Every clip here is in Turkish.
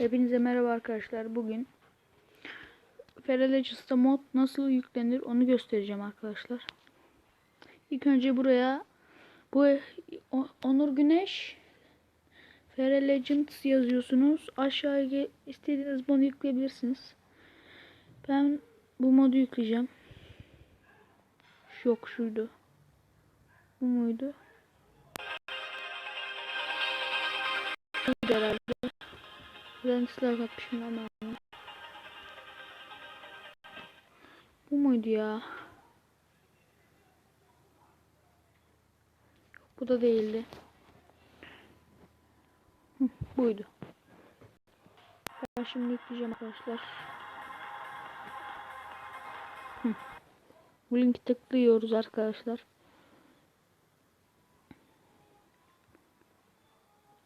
Hepinize merhaba arkadaşlar. Bugün Feralegis'ta mod nasıl yüklenir onu göstereceğim arkadaşlar. İlk önce buraya bu Onur Güneş Fere Legends yazıyorsunuz. Aşağıya istediğiniz modu yükleyebilirsiniz. Ben bu modu yükleyeceğim. Yok şuydu. Bu muydu? Herhalde. Silah atmışım ama. Bu muydu ya? Bu da değildi. Hı, buydu. Ben şimdi yükleyeceğim arkadaşlar. Hı. Bu linki tıklıyoruz arkadaşlar.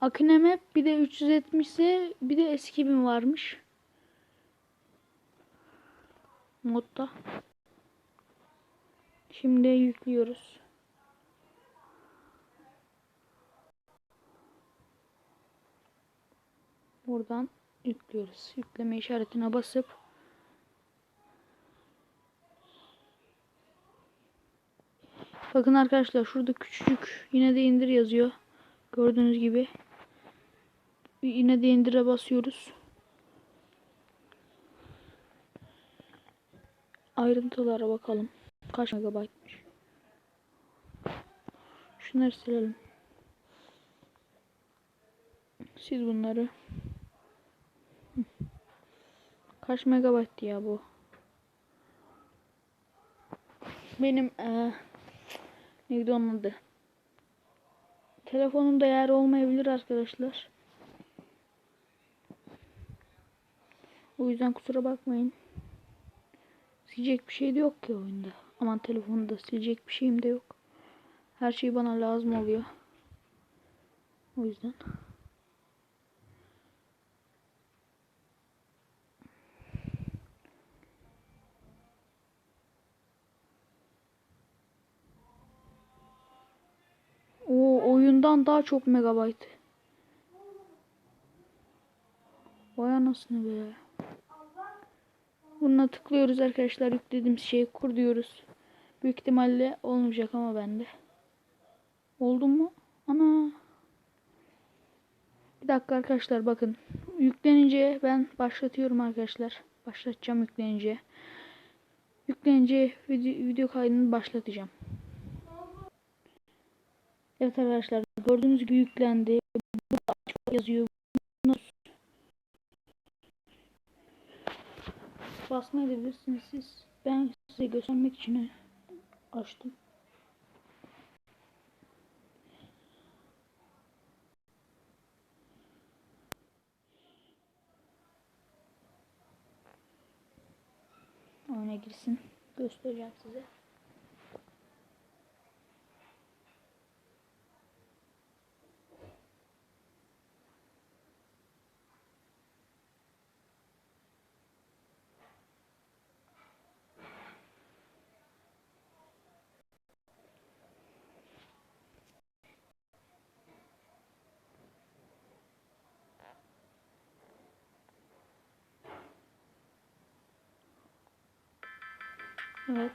Akine Map bir de 370 ise bir de eski bin varmış. Modda. Şimdi yüklüyoruz. Buradan yüklüyoruz. Yükleme işaretine basıp Bakın arkadaşlar şurada küçücük yine de indir yazıyor. Gördüğünüz gibi. Yine de indire basıyoruz. Ayrıntılara bakalım. Kaç megabaytmış. Şunları silelim. Siz bunları. Kaç megabayttı ya bu? Benim eee neydi onun adı? Telefonumda yer olmayabilir arkadaşlar. O yüzden kusura bakmayın. Silecek bir şey de yok ki oyunda. Aman telefonda silecek bir şeyim de yok. Her şey bana lazım oluyor. O yüzden. O oyundan daha çok megabayt. Vay anasını be. Buna tıklıyoruz arkadaşlar. Yüklediğimiz şeyi kur diyoruz. Büyük ihtimalle olmayacak ama bende. Oldu mu? Ana. Bir dakika arkadaşlar bakın. Yüklenince ben başlatıyorum arkadaşlar. Başlatacağım yüklenince. Yüklenince video, video kaydını başlatacağım. Evet arkadaşlar gördüğünüz gibi yüklendi. Burada açık yazıyor. Bunu basma edebilirsiniz siz. Ben size göstermek için açtım. Oyuna girsin. Göstereceğim size. Evet.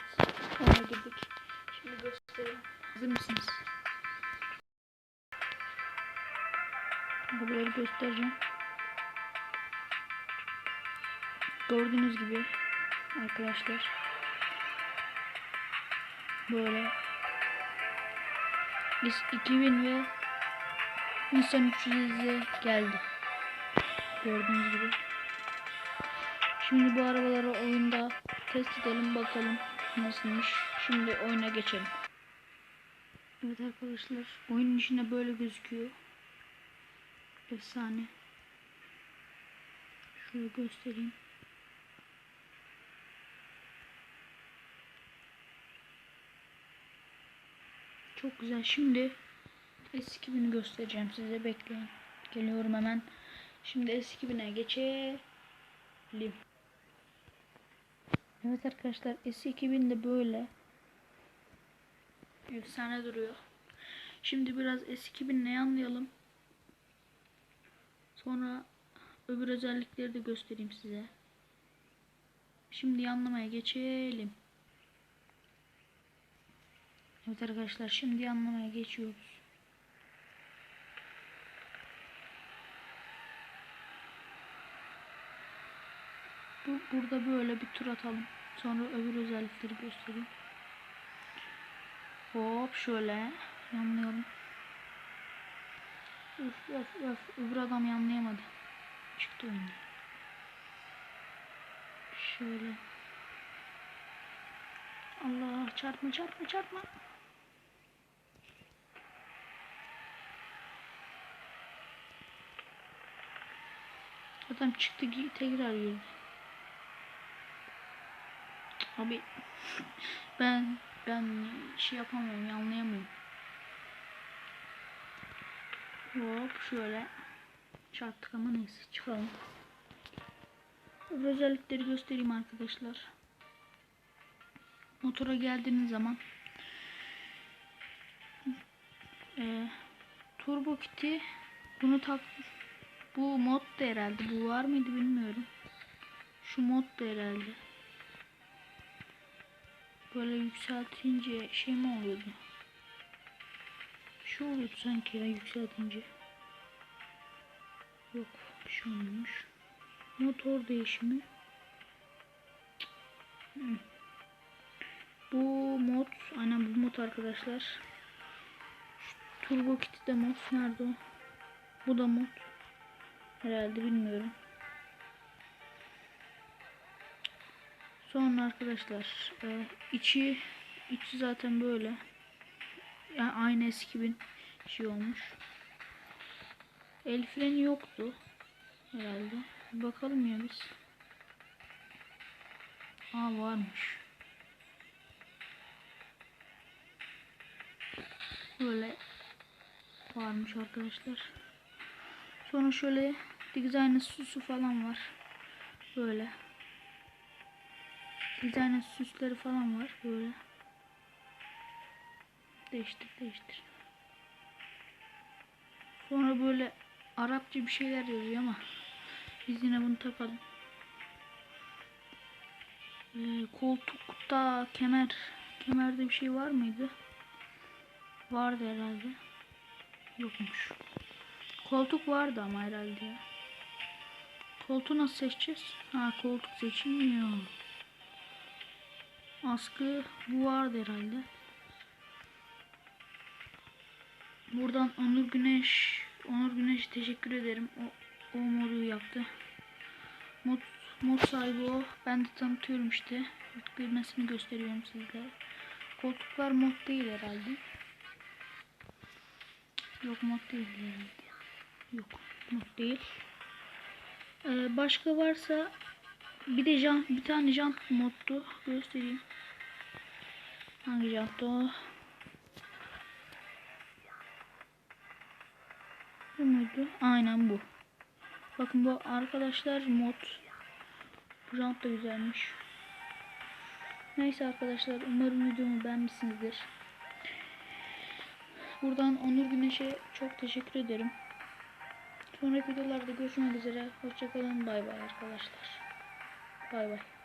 Ona girdik. Şimdi göstereyim. Hazır mısınız? Buraları göstereceğim. Gördüğünüz gibi arkadaşlar böyle biz 2000 ve Nisan 300'e geldi. Gördüğünüz gibi. Şimdi bu arabaları oyunda test edelim bakalım nasılmış. Şimdi oyuna geçelim. Evet arkadaşlar oyunun içinde böyle gözüküyor. Efsane. Şöyle göstereyim. Çok güzel. Şimdi S2000'i göstereceğim size. Bekleyin. Geliyorum hemen. Şimdi S2000'e geçelim. Evet arkadaşlar S2000 de böyle. Efsane duruyor. Şimdi biraz S2000 ne anlayalım. Sonra öbür özellikleri de göstereyim size. Şimdi yanlamaya geçelim. Evet arkadaşlar şimdi yanlamaya geçiyoruz. Bu, burada böyle bir tur atalım. Sonra öbür özellikleri göstereyim. Hop şöyle yanlayalım. Öf öf öf. Öbür adam yanlayamadı. Çıktı oyundan. Şöyle. Allah çarpma çarpma çarpma. Adam çıktı tekrar girdi. Abi ben ben şey yapamıyorum anlayamıyorum. Hop şöyle çarptık ama neyse çıkalım. Özellikleri göstereyim arkadaşlar. Motora geldiğiniz zaman e, turbo kiti bunu tak bu mod da herhalde bu var mıydı bilmiyorum. Şu mod da herhalde. Böyle yükseltince şey mi oluyordu? Bir şey sanki ya yükseltince. Yok bir şey olmamış. Motor değişimi. Hı. Bu mod, aynen bu mod arkadaşlar. Şu turbo kiti de mod nerede o? Bu da mod. Herhalde bilmiyorum. Sonra arkadaşlar e, içi içi zaten böyle. Yani aynı eski bin şey olmuş. El freni yoktu herhalde. Bakalım ya biz. Aa varmış. Böyle varmış arkadaşlar. Sonra şöyle designer süsü falan var. Böyle. Designer süsleri falan var. Böyle. Değiştir değiştir. Sonra böyle Arapça bir şeyler yazıyor ama biz yine bunu takalım. Ee, koltukta kemer kemerde bir şey var mıydı? Vardı herhalde. Yokmuş. Koltuk vardı ama herhalde ya. Koltuğu nasıl seçeceğiz? Ha koltuk seçilmiyor. Askı bu vardı herhalde. Buradan Onur Güneş Onur Güneş'e teşekkür ederim. O, o modu yaptı. Mod, mod sahibi o. Ben de tanıtıyorum işte. Yüklemesini gösteriyorum sizlere. Koltuklar mod değil herhalde. Yok mod değil herhalde. Yok mod değil. Ee, başka varsa bir de jant, bir tane jant moddu göstereyim. Hangi jant o? Bu muydu? Aynen bu. Bakın bu arkadaşlar mod. Bu jant da güzelmiş. Neyse arkadaşlar umarım videomu beğenmişsinizdir. Buradan Onur Güneş'e çok teşekkür ederim. Sonraki videolarda görüşmek üzere. Hoşçakalın. Bay bay arkadaşlar. Bay bay.